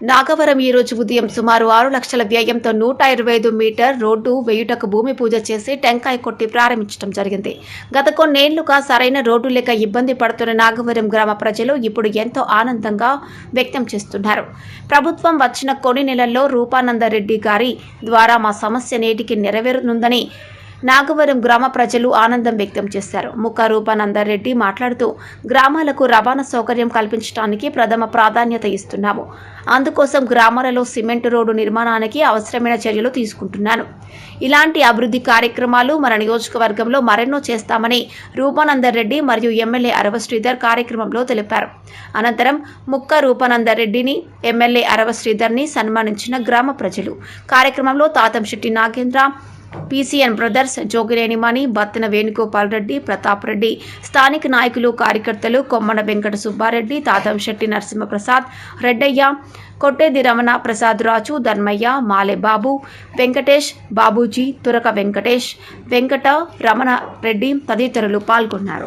నాగవరం ఈ రోజు ఉదయం సుమారు ఆరు లక్షల వ్యయంతో నూట ఇరవై ఐదు మీటర్ రోడ్డు వేయుటకు భూమి పూజ చేసి టెంకాయ కొట్టి ప్రారంభించడం జరిగింది. గత కొన్నేళ్ళుగా సరైన రోడ్డు లేక ఇబ్బంది పడుతున్న నాగవరం గ్రామ ప్రజలు ఇప్పుడు ఎంతో ఆనందంగా వ్యక్తం చేస్తున్నారు. ప్రభుత్వం వచ్చిన కొన్ని నెలల్లో రూపానందరెడ్డి గారి ద్వారా మా సమస్య నేటికి నెరవేరునుందని నాగవరం గ్రామ ప్రజలు ఆనందం వ్యక్తం చేశారు. ముక్క రూపానందరెడ్డి మాట్లాడుతూ గ్రామాలకు రవాణా సౌకర్యం కల్పించడానికి ప్రథమ ప్రాధాన్యత ఇస్తున్నాము. అందుకోసం గ్రామాలలో సిమెంట్ రోడ్డు నిర్మాణానికి అవసరమైన చర్యలు తీసుకుంటున్నాను. ఇలాంటి అభివృద్ధి కార్యక్రమాలు మన నియోజకవర్గంలో మరెన్నో చేస్తామని రూపానందరెడ్డి మరియు ఎమ్మెల్యే అరవ శ్రీధర్ కార్యక్రమంలో తెలిపారు. అనంతరం ముక్క రూపానందరెడ్డిని ఎమ్మెల్యే అరవ శ్రీధర్ని సన్మానించిన గ్రామ ప్రజలు. కార్యక్రమంలో తాతంశెట్టి నాగేంద్ర పీసీఎన్ బ్రదర్స్ జోగిరేణిమణి బత్తిన వేణుగోపాల్ రెడ్డి ప్రతాప్ రెడ్డి స్థానిక నాయకులు కార్యకర్తలు కొమ్మన వెంకట సుబ్బారెడ్డి తాతంశెట్టి నరసింహప్రసాద్ రెడ్డయ్య కొట్టేది రమణ ప్రసాద్ రాజు ధర్మయ్య మాలె బాబు వెంకటేష్ బాబూజీ తురక వెంకటేష్ వెంకట రమణ రెడ్డి తదితరులు పాల్గొన్నారు.